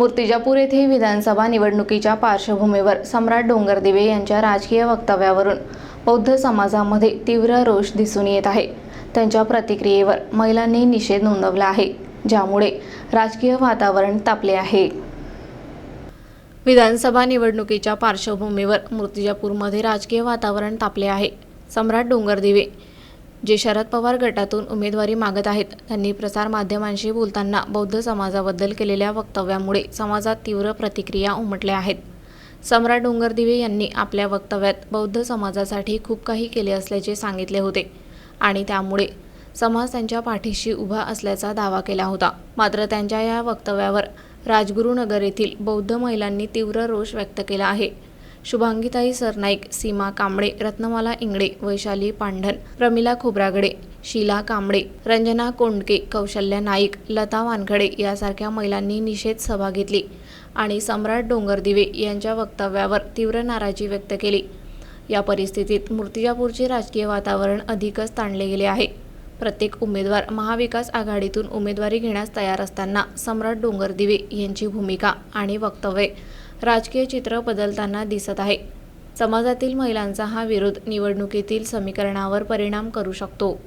मूर्तिजापूर येथे विधानसभा निवडणुकीच्या पार्श्वभूमीवर सम्राट डोंगरदिवे यांच्या राजकीय वक्तव्यावरून बौद्ध समाजामध्ये तीव्र रोष दिसून येत आहे. त्यांच्या प्रतिक्रियेवर महिलांनी निषेध नोंदवला आहे ज्यामुळे राजकीय वातावरण तापले आहे. विधानसभा निवडणुकीच्या पार्श्वभूमीवर मूर्तिजापूरमध्ये राजकीय वातावरण तापले आहे. सम्राट डोंगरदिवे जे शरद पवार गटातून उमेदवारी मागत आहेत. त्यांनी प्रसारमाध्यमांशी बोलताना बौद्ध समाजाबद्दल केलेल्या वक्तव्यामुळे समाजात तीव्र प्रतिक्रिया उमटल्या आहेत. सम्राट डोंगरदिवे यांनी आपल्या वक्तव्यात बौद्ध समाजासाठी खूप काही केले असल्याचे सांगितले होते आणि त्यामुळे समाज त्यांच्या पाठीशी उभा असल्याचा दावा केला होता. मात्र त्यांच्या या वक्तव्यावर राजगुरुनगर येथील बौद्ध महिलांनी तीव्र रोष व्यक्त केला आहे. शुभांगीताई सरनाईक सीमा कांबळे रत्नमाला इंगडे वैशाली पांढन प्रमिला खोब्रागडे शीला कांबळे रंजना कोंडके कौशल्या नाईक लता वानखडे यासारख्या महिलांनी निषेध सभा घेतली आणि सम्राट डोंगरदिवे यांच्या वक्तव्यावर तीव्र नाराजी व्यक्त केली. या परिस्थितीत मूर्तिजापूरचे राजकीय वातावरण अधिकच ताणले गेले आहे. प्रत्येक उमेदवार महाविकास आघाडीतून उमेदवारी घेण्यास तयार असताना सम्राट डोंगरदिवे यांची भूमिका आणि वक्तव्ये राजकीय चित्र बदलताना दिसत आहे. समाजातील महिलांचा हा विरोध निवडणुकीतील समीकरणावर परिणाम करू शकतो.